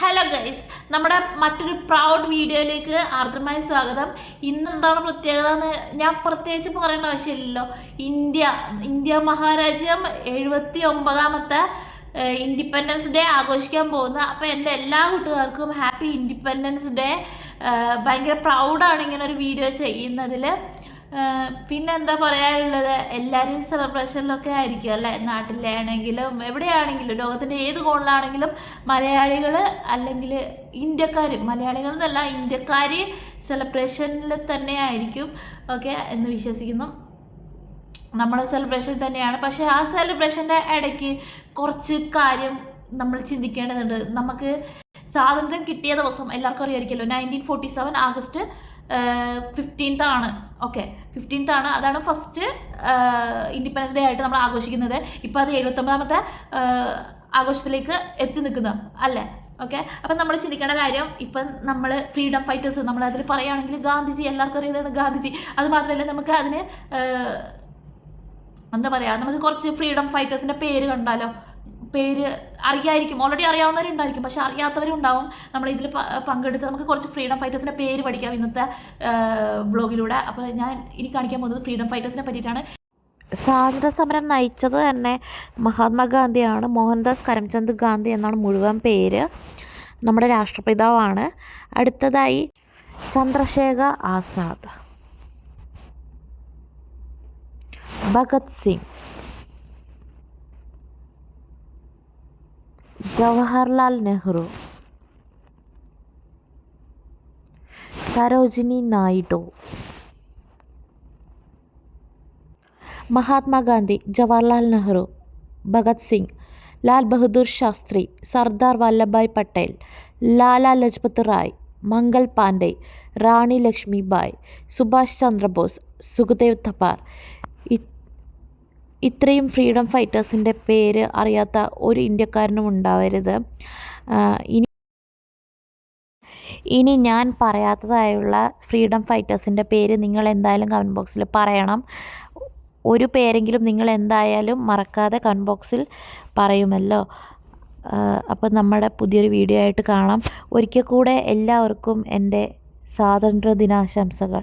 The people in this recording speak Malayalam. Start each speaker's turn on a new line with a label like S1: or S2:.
S1: ഹലോ ഗൈസ് നമ്മുടെ മറ്റൊരു പ്രൗഡ് വീഡിയോയിലേക്ക് ആർദ്രമായ സ്വാഗതം. ഇന്ന് എന്താണ് പ്രത്യേകത എന്ന് ഞാൻ പ്രത്യേകിച്ച് പറയേണ്ട ആവശ്യമില്ലല്ലോ. ഇന്ത്യ ഇന്ത്യ മഹാരാജ്യം എഴുപത്തി ഒമ്പതാമത്തെ ഇൻഡിപെൻഡൻസ് ഡേ ആഘോഷിക്കാൻ പോകുന്നത് അപ്പോൾ എന്റെ എല്ലാ കൂട്ടുകാർക്കും ഹാപ്പി ഇൻഡിപെൻഡൻസ് ഡേ ഭയങ്കര പ്രൗഡാണ് ഇങ്ങനെ ഒരു വീഡിയോ ചെയ്യുന്നതിൽ പിന്നെ എന്താ പറയാനുള്ളത്? എല്ലാവരും സെലിബ്രേഷനിലൊക്കെ ആയിരിക്കും അല്ലേ? നാട്ടിലാണെങ്കിലും എവിടെയാണെങ്കിലും ലോകത്തിന്റെ ഏത് കോണിലാണെങ്കിലും മലയാളികൾ അല്ലെങ്കിൽ ഇന്ത്യക്കാർ മലയാളികൾ എന്നല്ല ഇന്ത്യക്കാർ സെലിബ്രേഷനിൽ തന്നെ ആയിരിക്കും. ഓക്കെ എന്ന് വിശ്വസിക്കുന്നു. നമ്മൾ സെലിബ്രേഷൻ തന്നെയാണ്. പക്ഷേ ആ സെലിബ്രേഷന്റെ ഇടയ്ക്ക് കുറച്ച് കാര്യം നമ്മൾ ചിന്തിക്കേണ്ടതുണ്ട്. നമുക്ക് സ്വാതന്ത്ര്യം കിട്ടിയ ദിവസം എല്ലാവർക്കും അറിയായിരിക്കുമല്ലോ. Nineteen forty seven August fifteenth ആണ്. ഓക്കെ ഫിഫ്റ്റീൻത്ത് ആണ്. അതാണ് ഫസ്റ്റ് ഇൻഡിപെൻഡൻസ് ഡേ ആയിട്ട് നമ്മൾ ആഘോഷിക്കുന്നത്. ഇപ്പോൾ അത് എഴുപത്തൊമ്പതാമത്തെ ആഘോഷത്തിലേക്ക് എത്തി നിൽക്കുന്ന. അല്ലേ? ഓക്കെ അപ്പം നമ്മൾ ചിന്തിക്കേണ്ട കാര്യം ഇപ്പം നമ്മൾ ഫ്രീഡം ഫൈറ്റേഴ്സ് നമ്മൾ അതിൽ പറയുകയാണെങ്കിൽ ഗാന്ധിജി എല്ലാവർക്കും അറിയുന്നതാണ് ഗാന്ധിജി. അത് മാത്രമല്ല നമുക്ക് അതിന് എന്താ പറയുക നമുക്ക് കുറച്ച് ഫ്രീഡം ഫൈറ്റേഴ്സിന്റെ പേര് കണ്ടാലോ? പേര് അറിയായിരിക്കും. ഓൾറെഡി അറിയാവുന്നവരുണ്ടായിരിക്കും. പക്ഷെ അറിയാത്തവരും ഉണ്ടാവും നമ്മൾ ഇതിൽ പങ്കെടുത്ത് നമുക്ക് കുറച്ച് ഫ്രീഡം ഫൈറ്റേഴ്സിന്റെ പേര് പഠിക്കാം ഇന്നത്തെ ബ്ലോഗിലൂടെ അപ്പോൾ ഞാൻ ഇനി കാണിക്കാൻ പോകുന്നത് ഫ്രീഡം ഫൈറ്റേഴ്സിനെ പറ്റിയിട്ടാണ്.
S2: സ്വാതന്ത്ര്യ സമരം നയിച്ചത് തന്നെ മഹാത്മാഗാന്ധിയാണ്. മോഹൻദാസ് കരംചന്ദ് ഗാന്ധി എന്നാണ് മുഴുവൻ പേര്. നമ്മുടെ രാഷ്ട്രപിതാവാണ്. അടുത്തതായി ചന്ദ്രശേഖർ ആസാദ്. ഭഗത് സിംഗ്. ജവഹർലാൽ നെഹ്റു സരോജിനി നായിഡു മഹാത്മാഗാന്ധി ജവഹർലാൽ നെഹ്റു ഭഗത് സിംഗ് ലാൽ ബഹദൂർ ശാസ്ത്രി സർദാർ വല്ലഭായ് പട്ടേൽ ലാല ലജ്പത് റായ് മംഗൾ പാണ്ഡെ റാണി ലക്ഷ്മിബായ് സുഭാഷ് ചന്ദ്രബോസ് സുഖദേവ് തപാർ ഇത്രയും ഫ്രീഡം ഫൈറ്റേഴ്സിന്റെ പേര് അറിയാത്ത ഒരു ഇന്ത്യക്കാരനും ഉണ്ടാവരുത്. ഇനി ഇനി ഞാൻ പറയാത്തതായുള്ള ഫ്രീഡം ഫൈറ്റേഴ്സിന്റെ പേര് നിങ്ങൾ എന്തായാലും കമന്റ് ബോക്സിൽ പറയണം. ഒരു പേരെങ്കിലും നിങ്ങൾ എന്തായാലും മറക്കാതെ കമന്റ് ബോക്സിൽ പറയുമല്ലോ. അപ്പോൾ നമ്മുടെ പുതിയൊരു വീഡിയോ ആയിട്ട് കാണാം. ഒരിക്കൽ കൂടെ എല്ലാവർക്കും എന്റെ സ്വാതന്ത്ര്യ ദിനാശംസകൾ